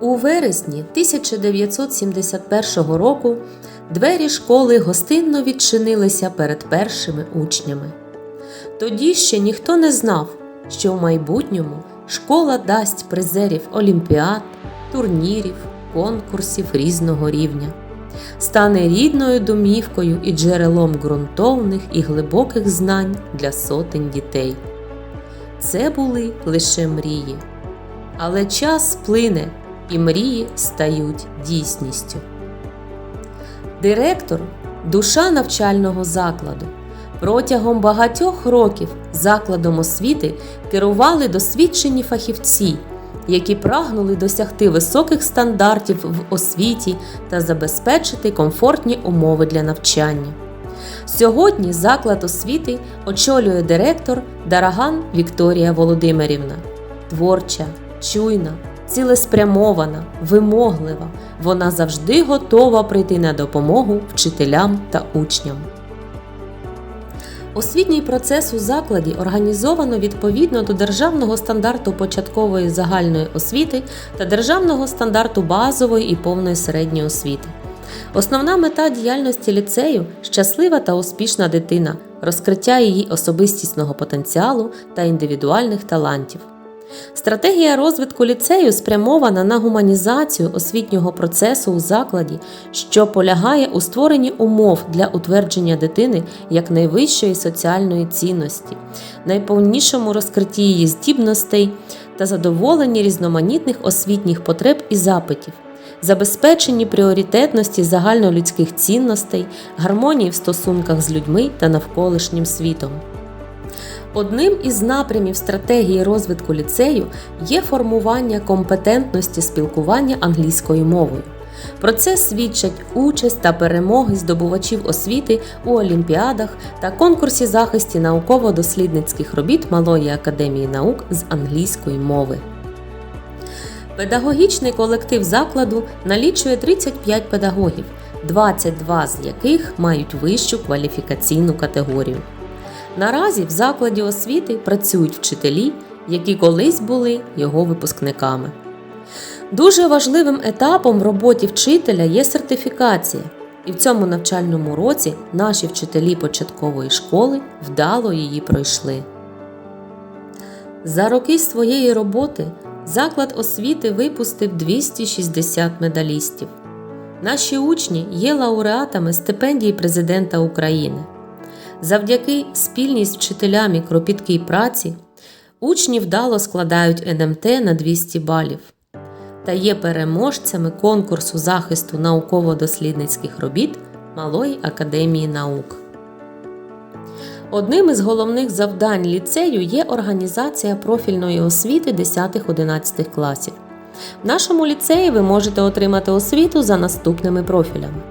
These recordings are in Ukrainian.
У вересні 1971 року двері школи гостинно відчинилися перед першими учнями. Тоді ще ніхто не знав, що в майбутньому школа дасть призерів олімпіад, турнірів, конкурсів різного рівня, стане рідною домівкою і джерелом ґрунтовних і глибоких знань для сотень дітей. Це були лише мрії. Але час плине, і мрії стають дійсністю. Директор душа навчального закладу. Протягом багатьох років закладом освіти керували досвідчені фахівці, які прагнули досягти високих стандартів в освіті та забезпечити комфортні умови для навчання. Сьогодні заклад освіти очолює директор Дараган Вікторія Володимирівна. Творча, чуйна, цілеспрямована, вимоглива. Вона завжди готова прийти на допомогу вчителям та учням. Освітній процес у закладі організовано відповідно до державного стандарту початкової загальної освіти та державного стандарту базової і повної середньої освіти. Основна мета діяльності ліцею щаслива та успішна дитина, розкриття її особистісного потенціалу та індивідуальних талантів. Стратегія розвитку ліцею спрямована на гуманізацію освітнього процесу у закладі, що полягає у створенні умов для утвердження дитини як найвищої соціальної цінності, найповнішому розкритті її здібностей та задоволенні різноманітних освітніх потреб і запитів, забезпеченні пріоритетності загальнолюдських цінностей, гармонії в стосунках з людьми та навколишнім світом. Одним із напрямів стратегії розвитку ліцею є формування компетентності спілкування англійською мовою. Про це свідчать участь та перемоги здобувачів освіти у олімпіадах та конкурсі захисті науково-дослідницьких робіт Малої академії наук з англійської мови. Педагогічний колектив закладу налічує 35 педагогів, 22 з яких мають вищу кваліфікаційну категорію. Наразі в закладі освіти працюють вчителі, які колись були його випускниками. Дуже важливим етапом в роботі вчителя є сертифікація, і в цьому навчальному році наші вчителі початкової школи вдало її пройшли. За роки своєї роботи заклад освіти випустив 260 медалістів. Наші учні є лауреатами стипендії Президента України. Завдяки спільній з вчителями кропіткій праці учні вдало складають НМТ на 200 балів та є переможцями конкурсу захисту науково-дослідницьких робіт Малої академії наук. Одним із головних завдань ліцею є організація профільної освіти 10-11 класів. В нашому ліцеї ви можете отримати освіту за наступними профілями: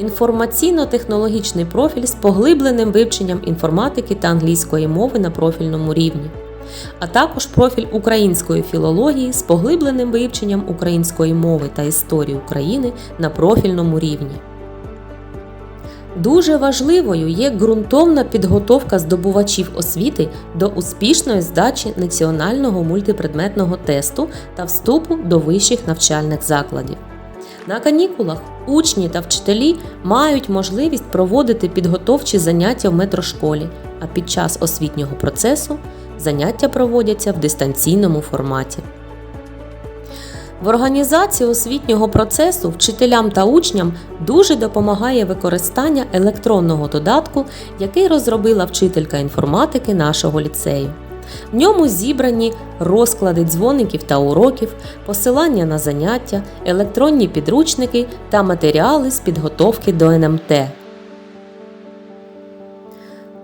інформаційно-технологічний профіль з поглибленим вивченням інформатики та англійської мови на профільному рівні, а також профіль української філології з поглибленим вивченням української мови та історії України на профільному рівні. Дуже важливою є ґрунтовна підготовка здобувачів освіти до успішної здачі національного мультипредметного тесту та вступу до вищих навчальних закладів. На канікулах учні та вчителі мають можливість проводити підготовчі заняття в метрошколі, а під час освітнього процесу заняття проводяться в дистанційному форматі. В організації освітнього процесу вчителям та учням дуже допомагає використання електронного додатку, який розробила вчителька інформатики нашого ліцею. В ньому зібрані розклади дзвоників та уроків, посилання на заняття, електронні підручники та матеріали з підготовки до НМТ.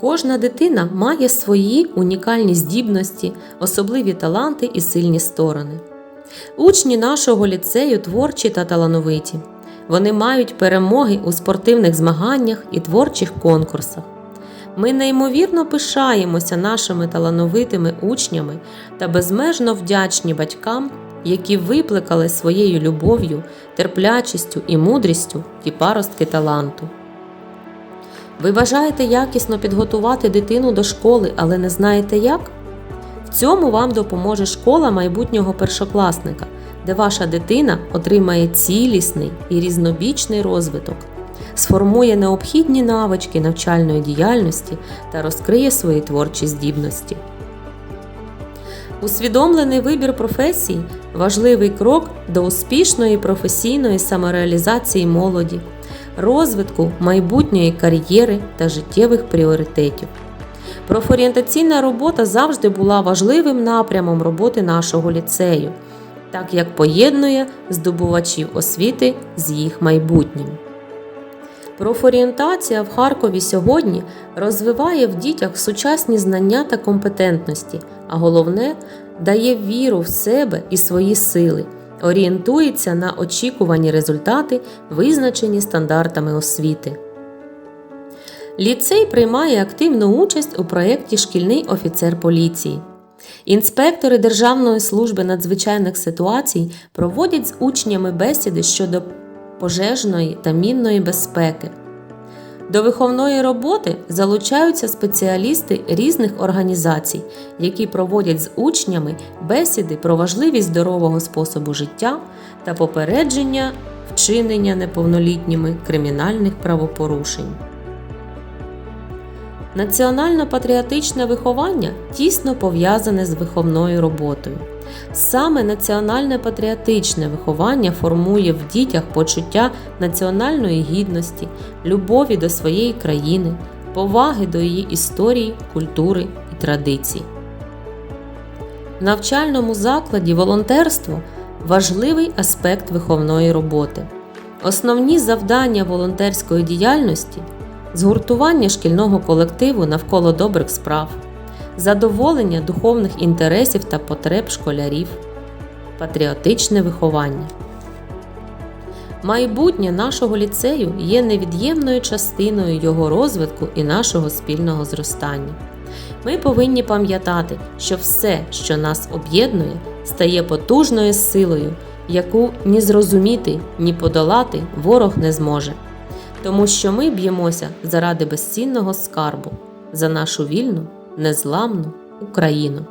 Кожна дитина має свої унікальні здібності, особливі таланти і сильні сторони. Учні нашого ліцею творчі та талановиті. Вони мають перемоги у спортивних змаганнях і творчих конкурсах. Ми неймовірно пишаємося нашими талановитими учнями та безмежно вдячні батькам, які викликали своєю любов'ю, терплячістю і мудрістю ті паростки таланту. Ви бажаєте якісно підготувати дитину до школи, але не знаєте як? В цьому вам допоможе школа майбутнього першокласника, де ваша дитина отримає цілісний і різнобічний розвиток, сформує необхідні навички навчальної діяльності та розкриє свої творчі здібності. Усвідомлений вибір професії важливий крок до успішної професійної самореалізації молоді, розвитку майбутньої кар'єри та життєвих пріоритетів. Профорієнтаційна робота завжди була важливим напрямом роботи нашого ліцею, так як поєднує здобувачів освіти з їх майбутнім. Профорієнтація в Харкові сьогодні розвиває в дітях сучасні знання та компетентності, а головне дає віру в себе і свої сили, орієнтується на очікувані результати, визначені стандартами освіти. Ліцей приймає активну участь у проєкті Шкільний офіцер поліції. Інспектори Державної служби надзвичайних ситуацій проводять з учнями бесіди щодо пожежної та мінної безпеки. До виховної роботи залучаються спеціалісти різних організацій, які проводять з учнями бесіди про важливість здорового способу життя та попередження вчинення неповнолітніми кримінальних правопорушень. Національно-патріотичне виховання тісно пов'язане з виховною роботою. Саме національне патріотичне виховання формує в дітях почуття національної гідності, любові до своєї країни, поваги до її історії, культури і традицій. В навчальному закладі волонтерство важливий аспект виховної роботи. Основні завдання волонтерської діяльності згуртування шкільного колективу навколо добрих справ, задоволення духовних інтересів та потреб школярів, патріотичне виховання. Майбутнє нашого ліцею є невід'ємною частиною його розвитку і нашого спільного зростання. Ми повинні пам'ятати, що все, що нас об'єднує, стає потужною силою, яку ні зрозуміти, ні подолати ворог не зможе. Тому що ми б'ємося заради безцінного скарбу, за нашу вільну, незламну Україну.